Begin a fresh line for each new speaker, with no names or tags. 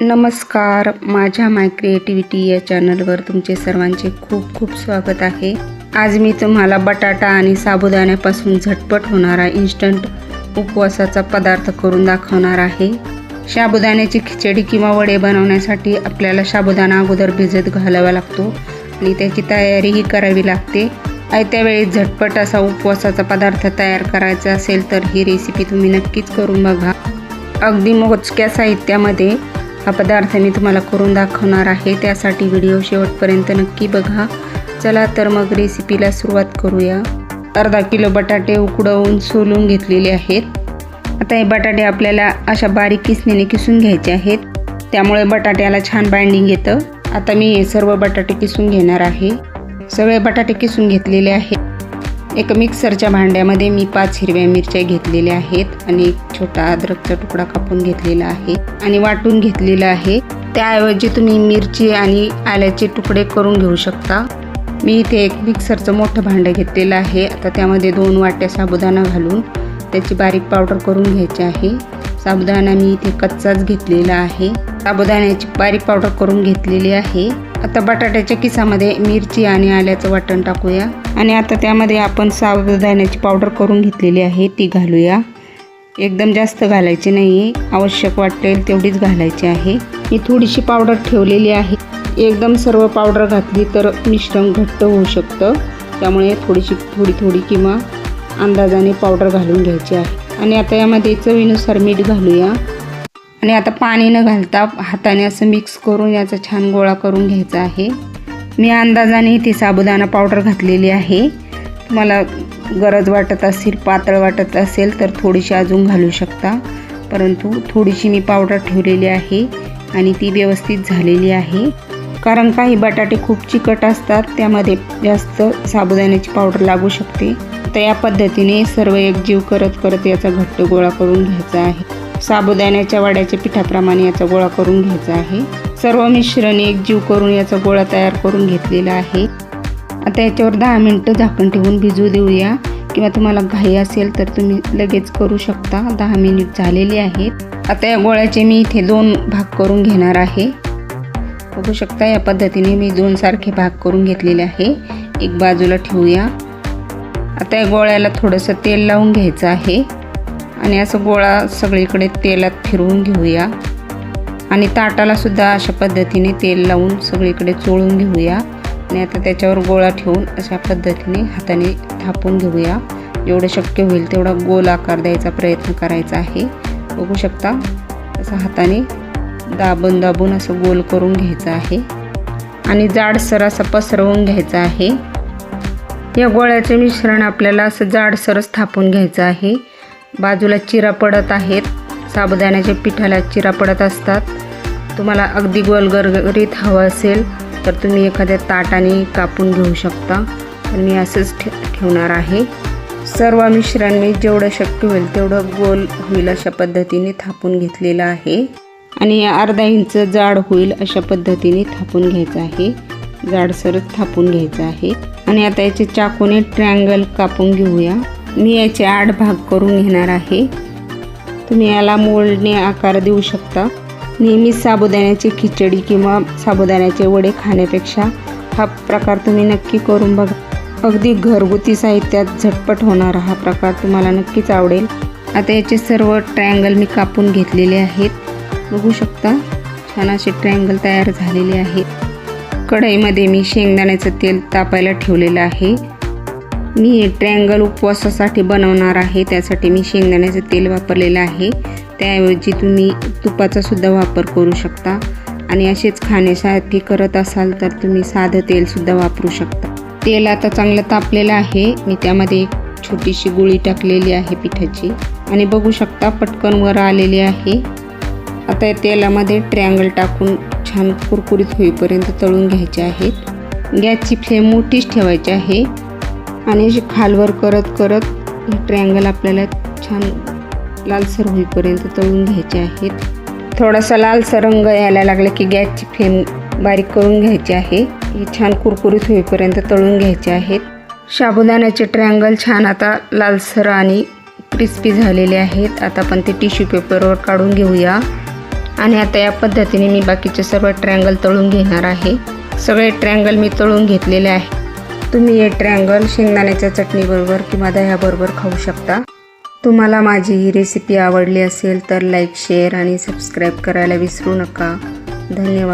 नमस्कार माझ्या माय क्रिएटिव्हिटी या चॅनलवर तुमचे सर्वांचे खूप खूप स्वागत आहे. आज मी तुम्हाला बटाटा आणि साबुदाण्यापासून झटपट होणारा इन्स्टंट उपवासाचा पदार्थ करून दाखवणार आहे. साबुदाण्याची खिचडी किंवा वडे बनवण्यासाठी आपल्याला साबुदाणा अगोदर भिजत घालावा लागतो आणि त्याची तयारीही करावी लागते. आयत्या वेळी झटपट असा उपवासाचा पदार्थ तयार करायचा असेल तर ही रेसिपी तुम्ही नक्कीच करून बघा. अगदी मोजक्या साहित्यामध्ये हा पदार्थ मी तुम्हाला करून दाखवणार आहे. त्यासाठी व्हिडिओ शेवटपर्यंत नक्की बघा. चला तर मग रेसिपीला सुरुवात करूया. अर्धा किलो बटाटे उकडवून सोलून घेतलेले आहेत. आता हे बटाटे आपल्याला अशा बारीक किसणीने किसून घ्यायचे आहेत. त्यामुळे बटाट्याला छान बाइंडिंग येतं. आता मी हे सर्व बटाटे किसून घेणार आहे. सगळे बटाटे किसून घेतलेले आहेत. एका मिक्सरच्या भांड्यामध्ये मी पाच हिरव्या मिरच्या घेतलेल्या आहेत आणि एक छोटा अद्रकचा तुकडा कापून घेतलेला आहे आणि वाटून घेतलेला आहे. त्याऐवजी तुम्ही मिरची आणि आल्याचे तुकडे करून घेऊ शकता. मी इथे एक मिक्सरचं मोठं भांडं घेतलेलं आहे. आता त्यामध्ये दोन वाट्या साबुदाणा घालून त्याची बारीक पावडर करून घ्यायची आहे. साबुदाणा मी इथे कच्चाच घेतलेला आहे. साबुदाण्याची बारीक पावडर करून घेतलेली आहे. आता बटाट्याच्या किसामध्ये मिरची आणि आल्याचं वाटण टाकूया. आणि आता त्यामध्ये आपण साबुदाण्याची पावडर करून घेतलेली आहे ती घालूया. एकदम जास्त घालायची नाही आहे आवश्यक वाटेल तेवढीच घालायची आहे. मी थोडीशी पावडर ठेवलेली आहे. एकदम सर्व पावडर घातली तर मिश्रण घट्ट होऊ शकतं. त्यामुळे थोडीशी थोडी थोडी किंवा अंदाजाने पावडर घालून घ्यायची आहे. आणि आता यामध्ये चवीनुसार मीठ घालूया. आणि आता पाणी न घालता हाताने असं मिक्स करून याचा छान गोळा करून घ्यायचा आहे. मी अंदाजाने इथे साबुदाणा पावडर घातलेली आहे. तुम्हाला गरज वाटत असेल पातळ वाटत असेल तर थोडीशी अजून घालू शकता. परंतु थोडीशी मी पावडर ठेवलेली आहे आणि ती व्यवस्थित झालेली आहे. कारण काही बटाटे खूप चिकट असतात त्यामध्ये जास्त साबुदाण्याची पावडर लागू शकते. तर या पद्धतीने सर्व एकजीव करत करत याचा घट्ट गोळा करून घ्यायचा आहे. साबुदाण्याच्या वड्याच्या पिठाप्रमाणे याचा गोळा करून घ्यायचा आहे. सर्व मिश्रण एकजीव करून याचा गोळा तयार करून घेतलेला आहे. आता याच्यावर दहा मिनटं झाकण ठेवून भिजू देऊया. किंवा तुम्हाला घाई असेल तर तुम्ही लगेच करू शकता. दहा मिनिट झालेले आहेत. आता या गोळ्याचे मी इथे दोन भाग करून घेणार आहे. बघू शकता या पद्धतीने मी दोन सारखे भाग करून घेतलेले आहे. एक बाजूला ठेवूया. आता या गोळ्याला थोडंसं तेल लावून घ्यायचं आहे. आणि असं गोळा सगळीकडे तेलात फिरवून घेऊया. आणि ताटाला सुद्धा अशा पद्धतीने तेल लावून सगळीकडे चोळून घेऊया. आणि आता त्याच्यावर गोळा ठेवून अशा पद्धतीने हाताने थापून घेऊया. जेवढं शक्य होईल तेवढा गोल आकार द्यायचा प्रयत्न करायचा आहे. बघू शकता असं हाताने दाबून दाबून असं गोल करून घ्यायचं आहे. आणि जाडसर असं पसरवून घ्यायचं आहे. या गोळ्याचे मिश्रण आपल्याला असं जाडसरच थापून घ्यायचं आहे. बाजूला चिरा पडत आहेत. साबुदाण्याच्या पिठाला चिरा पडत असतात. तुम्हाला अगदी गोलगरगरीत हवं असेल तर तुम्ही एखाद्या ताटाने कापून घेऊ शकता. पण मी असंच ठे ठेवणार आहे. सर्व मिश्रण मी जेवढं शक्य होईल तेवढं गोल होईल अशा पद्धतीने थापून घेतलेलं आहे. आणि अर्धा इंच जाड होईल अशा पद्धतीने थापून घ्यायचं आहे. जाडसरच थापून घ्यायचं आहे. आणि आता याचे चाकूने ट्रँगल कापून घेऊया. मी याचे आठ भाग करून घेणार आहे. तुम्ही याला मोल्डने आकार देऊ शकता. नेहमी साबुदाण्याची खिचडी किंवा साबुदाण्याचे वडे खाण्यापेक्षा हा प्रकार तुम्ही नक्की करून बघा. अगदी घरगुती साहित्यात झटपट होणारा हा प्रकार तुम्हाला नक्कीच आवडेल. आता याचे सर्व ट्रायंगल मी कापून घेतलेले आहेत. बघू शकता छान असे ट्रायंगल तयार झालेले आहेत. कढईमध्ये मी शेंगदाण्याचं तेल तापायला ठेवलेलं आहे. मी हे ट्रँगल उपवासासाठी बनवणार आहे. त्यासाठी मी शेंगदाण्याचं तेल वापरलेलं आहे. त्याऐवजी तुम्ही तुपाचासुद्धा वापर करू शकता. आणि असेच खाण्यासाठी करत असाल तर तुम्ही साधं तेलसुद्धा वापरू शकता. तेल आता चांगलं तापलेलं आहे. मी त्यामध्ये एक छोटीशी गुळी टाकलेली आहे पिठाची. आणि बघू शकता पटकन वर आलेली आहे. आता या तेलामध्ये ट्रँगल टाकून छान कुरकुरीत होईपर्यंत तळून घ्यायचे आहेत. गॅसची फ्लेम मोठीच ठेवायची आहे. आणि अशी खालवर करत करत हे ट्रँगल आपल्याला छान लालसर होईपर्यंत तळून घ्यायचे आहेत. थोडासा लालसर रंग यायला लागला की गॅसची फ्लेम बारीक करून घ्यायची आहे. हे छान कुरकुरीत होईपर्यंत तळून घ्यायचे आहेत. साबुदाण्याचे ट्रँगल छान आता लालसर आणि क्रिस्पी झालेले आहेत. आता आपण ते टिश्यू पेपरवर काढून घेऊया. आणि आता या पद्धतीने मी बाकीचे सर्व ट्रँगल तळून घेणार आहे. सगळे ट्रँगल मी तळून घेतलेले आहे तुम्ही हे ट्रँगल शेंगदाण्याच्या चटणीबरोबर किंवा दह्याबरोबर खाऊ शकता. तुम्हाला माझी ही रेसिपी आवडली असेल तर लाईक शेअर आणि सबस्क्राईब करायला विसरू नका. धन्यवाद.